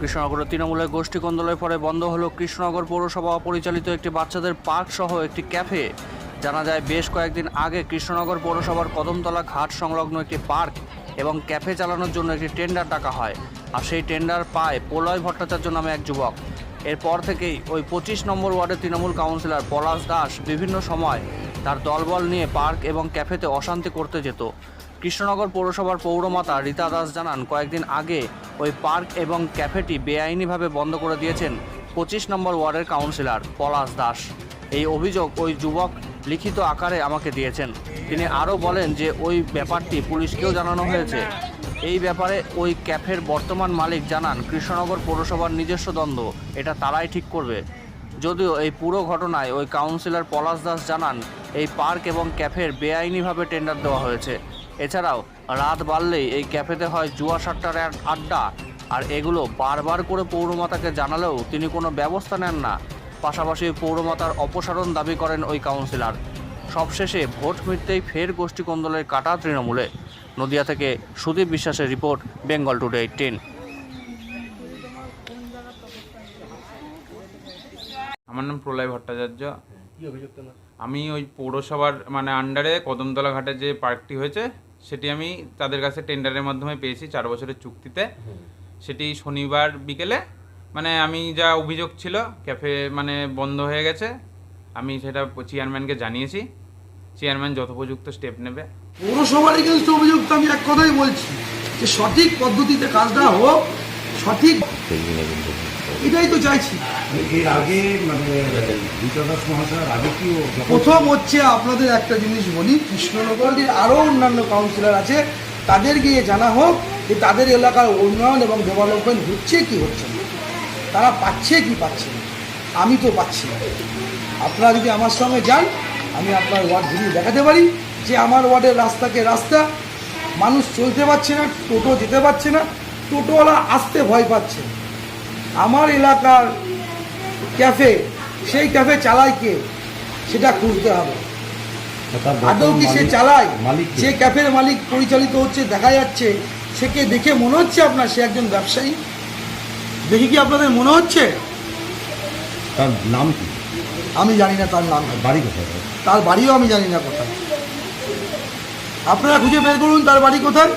কৃষ্ণনগরের তৃণমূলের গোষ্ঠী কোন্দলের পরে বন্ধ হলো কৃষ্ণনগর পৌরসভা। পরিচালিত একটি বাচ্চাদের পার্ক সহ একটি ক্যাফে। জানা যায়, বেশ কয়েকদিন আগে কৃষ্ণনগর পৌরসভার কদমতলা ঘাট সংলগ্ন একটি পার্ক এবং ক্যাফে চালানোর জন্য একটি টেন্ডার ডাকা হয়। আর সেই টেন্ডার পায় প্রলয় ভট্টাচার্য নামে এক যুবক। এরপর থেকেই ওই পঁচিশ নম্বর ওয়ার্ডের তৃণমূল কাউন্সিলর পলাশ দাস বিভিন্ন সময় তার দলবল নিয়ে পার্ক এবং ক্যাফেতে অশান্তি করতে যেত। কৃষ্ণনগর পৌরসভার পৌরমাতা রীতা দাস জানান, কয়েকদিন আগে ওই পার্ক এবং ক্যাফেটি বেআইনিভাবে বন্ধ করে দিয়েছেন পঁচিশ নম্বর ওয়ার্ডের কাউন্সিলর পলাশ দাস। এই অভিযোগ ওই যুবক লিখিত আকারে আমাকে দিয়েছেন। তিনি আরও বলেন যে ওই ব্যাপারটি পুলিশকেও জানানো হয়েছে। এই ব্যাপারে ওই ক্যাফের বর্তমান মালিক জানান, কৃষ্ণনগর পৌরসভার নিজস্ব দ্বন্দ্ব, এটা তারাই ঠিক করবে। যদিও এই পুরো ঘটনায় ওই কাউন্সিলর পলাশ দাস জানান, এই পার্ক এবং ক্যাফের বেআইনিভাবে টেন্ডার দেওয়া হয়েছে। এছাড়াও রাত বাড়লেই এই ক্যাফেতে হয় জুয়া সাট্টার এক আড্ডা। আর এগুলো বারবার করে পৌরমাতাকে জানালেও তিনি কোনো ব্যবস্থা নেন না। পাশাপাশি পৌরমাতার অপসারণ দাবি করেন ওই কাউন্সিলর। সবশেষে ভোট মিটতেই ফের গোষ্ঠী কোন্দলের কাটা তৃণমূলে। নদিয়া থেকে সুদীপ বিশ্বাসের রিপোর্ট বেঙ্গল টুডে এইটিন। আমার নাম প্রলয় ভট্টাচার্য। আমি ওই পৌরসভার মানে আন্ডারে কদমতলা ঘাটে যে পার্কটি হয়েছে সেটি আমি তাদের কাছে টেন্ডারের মাধ্যমে পেয়েছি চার বছরের চুক্তিতে। সেটি শনিবার বিকেলে মানে আমি যা অভিযোগ ছিল ক্যাফে মানে বন্ধ হয়ে গেছে আমি সেটা চেয়ারম্যানকে জানিয়েছি। চেয়ারম্যান যথোপযুক্ত স্টেপ নেবে। পৌরসভার এগেনস্ট অভিযোগ আমি এক কথাই বলছি যে সঠিক পদ্ধতিতে কাজটা হোক সঠিক। এটাই তো চাইছি। এর আগে মানে মহাশয়ের আগে কি প্রথম হচ্ছে আপনাদের একটা জিনিস বলি কৃষ্ণনগরের আরও অন্যান্য কাউন্সিলর আছে তাদের গিয়ে জানা হোক যে তাদের এলাকার উন্নয়ন এবং ডেভেলপমেন্ট হচ্ছে কি হচ্ছে না। তারা পাচ্ছে কি পাচ্ছে না। আমি তো পাচ্ছি না। আপনারা যদি আমার সঙ্গে যান আমি আপনার ওয়ার্ড ঘুরিয়ে দেখাতে পারি যে আমার ওয়ার্ডের রাস্তাকে রাস্তা। মানুষ চলতে পারছে না টোটো যেতে পারছে না টোটোওয়ালা আসতে ভয় পাচ্ছে। আমার এলাকার ক্যাফে সেই ক্যাফে চালায় কে? সেটা খুঁজতে হবে। আদৌ কি সে চালায়? মালিক যে ক্যাফের মালিক পরিচালিত হচ্ছে দেখা যাচ্ছে সেকে দেখে মনে হচ্ছে আপনার সে একজন ব্যবসায়ী? দেখি কি আপনাদের মনে হচ্ছে? তার নাম কি? আমি জানি না তার নাম। বাড়ি কোথায়? তার বাড়িও আমি জানি না কোথায়। আপনারা খুঁজে বের করুন তার বাড়ি কোথায়?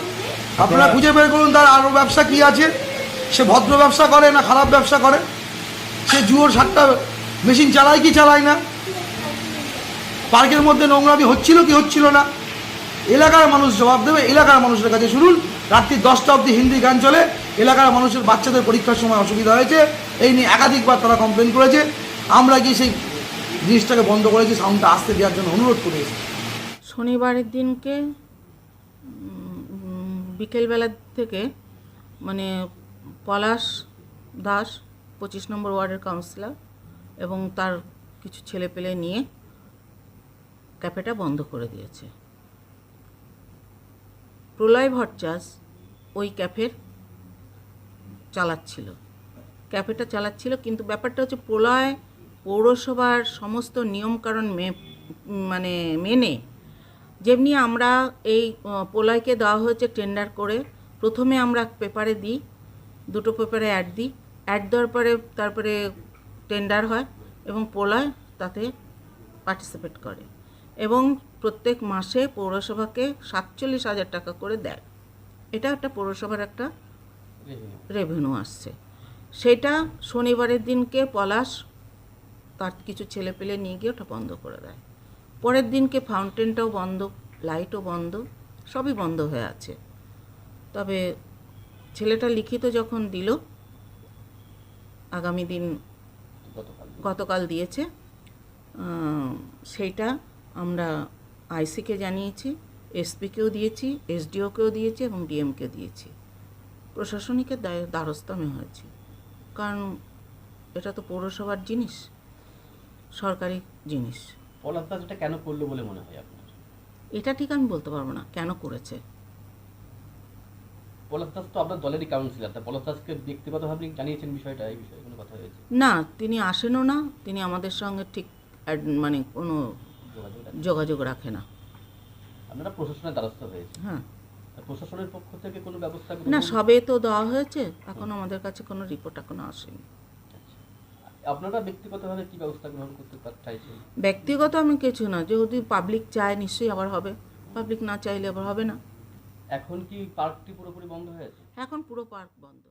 আপনারা খুঁজে বের করুন তার আরও ব্যবসা কি আছে। সে ভদ্র ব্যবসা করে না খারাপ ব্যবসা করে? সে জুয়োর সাতটা মেশিন চালায় কি চালায় না? পার্কের মধ্যে নোংরামি হচ্ছিল কি হচ্ছিল না? এলাকার মানুষ জবাব দেবে এলাকার মানুষের কাছে শুনুন। রাত্রি দশটা অবধি হিন্দি গান চলে এলাকার মানুষের বাচ্চাদের পরীক্ষার সময় অসুবিধা হয়েছে। এই নিয়ে একাধিকবার তারা কমপ্লেন করেছে। আমরা গিয়ে সেই জিনিসটাকে বন্ধ করেছি সাউন্ডটা আসতে দেওয়ার জন্য অনুরোধ করেছি। শনিবারের দিনকে বিকেলবেলা থেকে মানে পলাশ দাস, পঁচিশ নম্বর ওয়ার্ডের কাউন্সিলর এবং তার কিছু ছেলেপেলে নিয়ে ক্যাফেটা বন্ধ করে দিয়েছে। প্রলয় ভট্টাচ ওই ক্যাফের চালাচ্ছিল। ক্যাফেটা চালাচ্ছিল, কিন্তু ব্যাপারটা হচ্ছে প্রলয় পৌরসভার সমস্ত নিয়মকানুন মে মানে মেনে যেমনি আমরা এই প্রলয়কে দেওয়া হয়েছে টেন্ডার করে, প্রথমে আমরা পেপারে দিই, দুটো পেপারে অ্যাড দিই অ্যাড দেওয়ার পরে তারপরে টেন্ডার হয় এবং প্রলয় তাতে পার্টিসিপেট করে এবং প্রত্যেক মাসে পৌরসভাকে সাতচল্লিশ হাজার টাকা করে দেয়। এটা একটা পৌরসভার একটা রেভিনিউ আসছে। সেটা শনিবারের দিনকে পলাশ তার কিছু ছেলে পেলে নিয়ে গিয়ে ওটা বন্ধ করে দেয়। পরের দিনকে ফাউন্টেনটাও বন্ধ লাইটও বন্ধ সবই বন্ধ হয়ে আছে। তবে ছেলেটা লিখিত যখন দিল আগামী দিন গতকাল। দিয়েছে। সেইটা আমরা আইসিকে জানিয়েছি এসপিকেও দিয়েছি এসডিওকেও দিয়েছি এবং ডিএমকে দিয়েছি। প্রশাসনিকের দায়- দ্বারস্থ আমি হয়েছি। কারণ এটা তো পৌরসভার জিনিস সরকারি জিনিস। পলাশ দাস এটা কেন করল বলে মনে হয় আপনার? এটা ঠিক আমি বলতে পারব না কেন করেছে? পলাশ তো আপনার দলেরই কাউন্সিলর তা পলাশ দাসকে ব্যক্তিগতভাবে জানিয়েছেন বিষয়টা এই বিষয়ে কোনো কথা হয়েছে? না তিনি আসেনও না তিনি আমাদের সঙ্গে ঠিক মানে কোনো যোগাযোগ যোগাযোগ রাখে না। আপনারা প্রশাসনের দ্বারস্থ হয়েছে হ্যাঁ। প্রশাসনের পক্ষ থেকে কোনো ব্যবস্থা না সবে তো দেওয়া হয়েছে এখন আমাদের কাছে কোনো রিপোর্ট এখনও আসেনি। আপনারা ব্যক্তিগতভাবে কি ব্যবস্থা গ্রহণ করতে চাইছেন? ব্যক্তিগত আমি কিছু না যদি পাবলিক চায় নিশ্চয়ই আবার হবে। পাবলিক না চাইলে আবার হবে না। এখন কি পার্কটি পুরোপুরি বন্ধ হয়ে আছে এখন পুরো পার্ক বন্ধ।